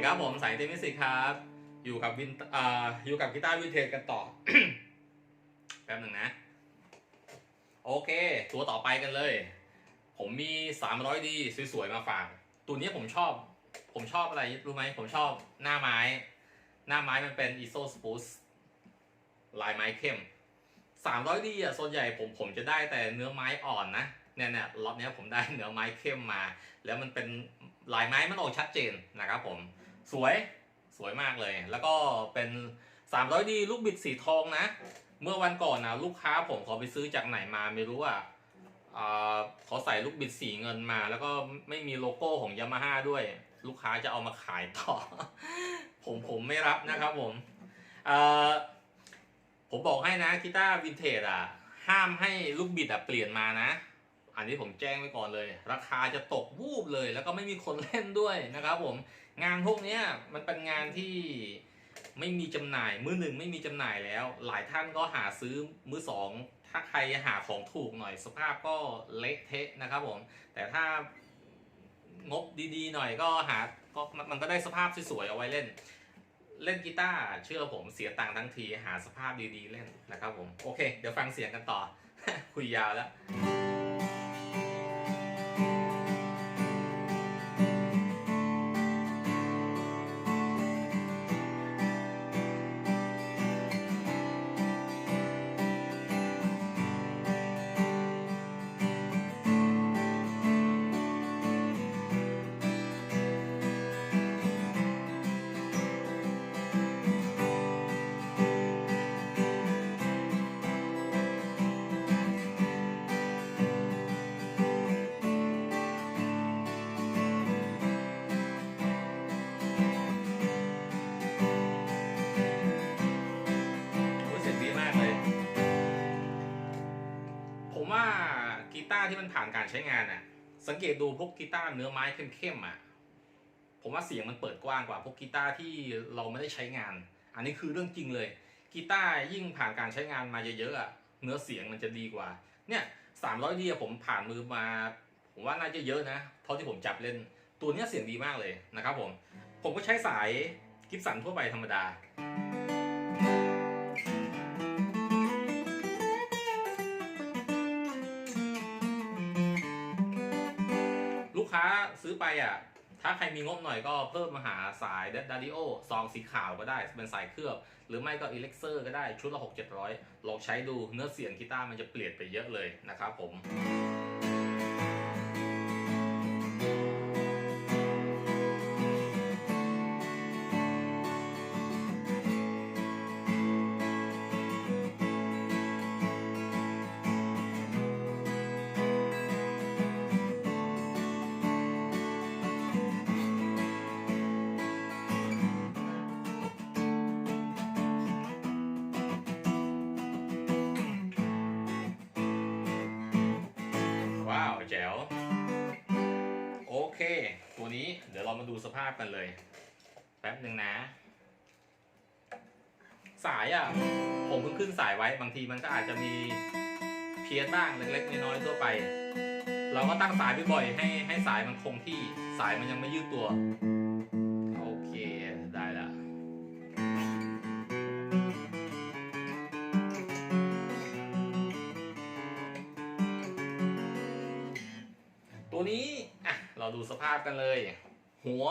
ดีครับผมสายเทมิสิกครับ อยู่กับวินอ่าอยู่กับกีตาร์วินเทจกันต่อ แป๊บหนึ่งนะ โอเค ตัวต่อไปกันเลย ผมมี 300ดีสวยๆ มาฝาก ตัวนี้ผมชอบ ผมชอบอะไรรู้ไหม ผมชอบหน้าไม้ หน้าไม้มันเป็น ISO spruce ลายไม้เข้ม 300ดีอะส่วนใหญ่ผมผมจะได้แต่เนื้อไม้อ่อนนะเนี่ยเนี่ยล็อตเนี้ผมได้เนื้อไม้เข้มมา แล้วมันเป็นลายไม้มันออกชัดเจนนะครับผม สวยสวยมากเลย แล้วก็เป็น 300ดีลูกบิดสีทองนะ เมื่อวันก่อนนะลูกค้าผมเขาไปซื้อจากไหนมาไม่รู้อะเขาใส่ลูกบิดสีเงินมา แล้วก็ไม่มีโลโก้ของยามาฮ่าด้วย ลูกค้าจะเอามาขายต่อ ผมผมไม่รับนะครับผมผมบอกให้นะกีตาร์วินเทจอะ ห้ามให้ลูกบิดอะเปลี่ยนมานะ อันนี้ผมแจ้งไว้ก่อนเลย ราคาจะตกวูบเลย แล้วก็ไม่มีคนเล่นด้วยนะครับผม งานพวกนี้มันเป็นงานที่ไม่มีจำหน่ายมือหนึ่งไม่มีจำหน่ายแล้ว หลายท่านก็หาซื้อมือสองถ้าใครหาของถูกหน่อยสภาพก็เละเทะนะครับผมแต่ถ้างบดีๆหน่อยก็หาก็มันก็ได้สภาพสวยๆเอาไว้เล่น เล่นกีตาร์เชื่อผมเสียตังค์ทั้งทีหาสภาพดีๆเล่นนะครับผมโอเค เดี๋ยวฟังเสียงกันต่อ คุยยาวแล้ว ตาร์ที่มันผ่านการใช้งานน่ะ สังเกตดูพวกกีตาร์เนื้อไม้เข้มๆอะผมว่าเสียงมันเปิดกว้างกว่าพวกกีตาร์ที่เราไม่ได้ใช้งาน อันนี้คือเรื่องจริงเลยกีตาร์ยิ่งผ่านการใช้งานมาเยอะๆอะเนื้อเสียงมันจะดีกว่า เนี่ยสามร้อยดีผมผ่านมือมา ผมว่าน่าจะเยอะนะเท่าที่ผมจับเล่นตัวนี้เสียงดีมากเลยนะครับผม ผมก็ใช้สายกิฟสันทั่วไปธรรมดา ค้าซื้อไปอะ ถ้าใครมีงบหน่อยก็เพิ่มมาหาสายเดดาริโอซองสีขาวก็ได้ เป็นสายเคลือบ หรือไม่ก็อิเล็กเซอร์ก็ได้ชุดละ6 700ลองใช้ดูเนื้อเสียงกีตาร์มันจะเปลี่ยนไปเยอะเลยนะครับผม สภาพกันเลย แป๊บหนึ่งนะ สายอะ ผมเพิ่งขึ้นสายไว้บางทีมันก็อาจจะมีเพี้ยนบ้างเล็กๆน้อยๆทั่วไป เราก็ตั้งสายบ่อยๆให้ให้สายมันคงที่สายมันยังไม่ยืดตัว โอเคได้ล้วตัวนี้อะเราดูสภาพกันเลย หัว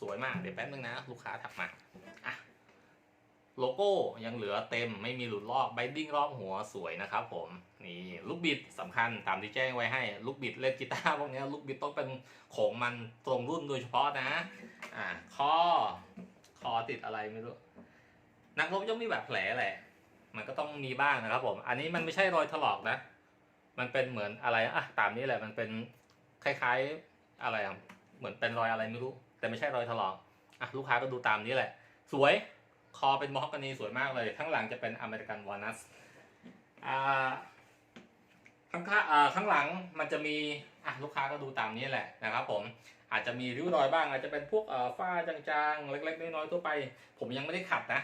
สวยมากเดี๋ยวแป๊บนึงนะลูกค้าถักมาอะโลโก้ยังเหลือเต็มไม่มีหลุดลอกไบดิ้งรอบหัวสวยนะครับผมนี่ลูกบิดสำคัญตามที่แจ้งไว้ให้ลูกบิดเล่นกีตาร์พวกนี้ลูกบิดต้องเป็นของมันตรงรุ่นโดยเฉพาะนะอะคอคอติดอะไรไม่รู้นักรบย่อมมีแบบแผลแหละมันก็ต้องมีบ้างนะครับผม อันนี้มันไม่ใช่รอยถลอกนะ มันเป็นเหมือนอะไรอะตามนี้แหละ มันเป็นคล้าย ๆอะไรอะ เหมือนเป็นรอยอะไรไม่รู้ แต่ไม่ใช่รอยถลอกอะลูกค้าก็ดูตามนี้แหละ สวยคอเป็นมอฮอกกานีสวยมากเลยข้างหลังจะเป็นอเมริกันวอลนัสอ่าข้างข้างอ่าข้างหลังมันจะมีอะลูกค้าก็ดูตามนี้แหละนะครับผมอาจจะมีริ้วรอยบ้างอาจจะเป็นพวกเอ่อฝ้าจางๆ เล็ก ๆ น้อยๆทั่วไป ผมยังไม่ได้ขัดนะ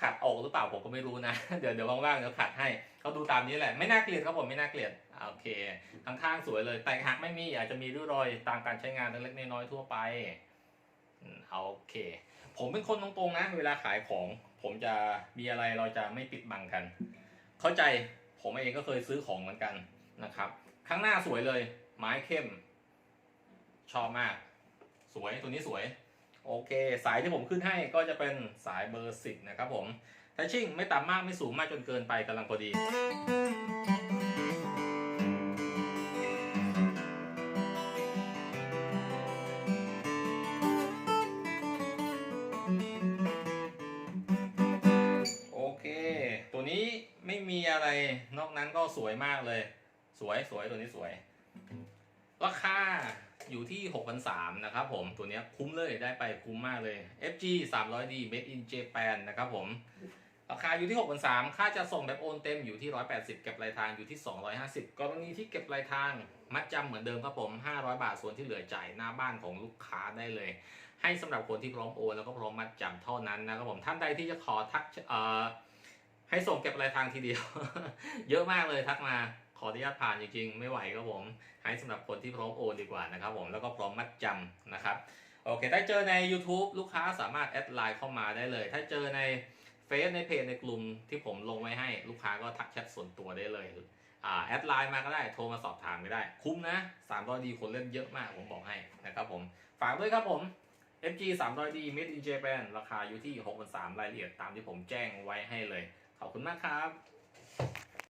ขัดออกหรือเปล่าผมก็ไม่รู้นะ เดี๋ยวเดี๋ยวว่างๆเดี๋ยวขัดให้ เขาดูตามนี้แหละไม่น่าเกลียดครับผมไม่น่าเกลียดโอเคข้างๆสวยเลยแต่หักไม่มีอาจจะมีริ้วรอยตามการใช้งานเล็กๆน้อยๆทั่วไปโอเค ผมเป็นคนตรงๆนะเวลาขายของ ผมจะมีอะไรเราจะไม่ปิดบังกัน เข้าใจผมเองก็เคยซื้อของเหมือนกันนะครับ ข้างหน้าสวยเลย ไม้เข้ม ชอบมาก สวยตัวนี้สวย โอเค สายที่ผมขึ้นให้ก็จะเป็นสายเบอร์สิบนะครับผม ทชชิ่งไม่ต่ำมากไม่สูงมากจนเกินไปกำลังพอดี โอเค ตัวนี้ไม่มีอะไรนอกนั้นก็สวยมากเลย สวยสวยตัวนี้สวย ราคาอยู่ที่6,300นะครับผม ตัวนี้คุ้มเลยได้ไปคุ้มมากเลย FG 300D Made in Japan นะครับผม ราคาอยู่ที่6,300ค่าจะส่งแบบโอนเต็มอยู่ที่ 180 เก็บปลายทางอยู่ที่ 250 กรณีที่เก็บปลายทาง มัดจำเหมือนเดิมครับผม 500 บาทส่วนที่เหลือจ่ายหน้าบ้านของลูกค้าได้เลย ให้สำหรับคนที่พร้อมโอนแล้วก็พร้อมมัดจำเท่านั้นนะครับผมท่านใดที่จะขอทักเอ่อให้ส่งเก็บปลายทางทีเดียว เยอะมากเลยทักมาขออนุญาตผ่านจริงๆ ไม่ไหวครับผม ให้สำหรับคนที่พร้อมโอนดีกว่านะครับผมแล้วก็พร้อมมัดจำนะครับโอเคถ้าเจอใน YouTube ลูกค้าสามารถแอดไลน์เข้ามาได้เลย ถ้าเจอใน เฟซในเพจในกลุ่มที่ผมลงไว้ให้ลูกค้าก็ทักแชทส่วนตัวได้เลยอ่าแอดไลน์มาก็ได้โทรมาสอบถามก็ได้ คุ้มนะ300ดีคนเล่นเยอะมากผมบอกให้นะครับผม ฝากด้วยครับผม FG 300D Made in Japan ราคาอยู่ที่6,300รายละเอียดตามที่ผมแจ้งไว้ให้เลย ขอบคุณมากครับ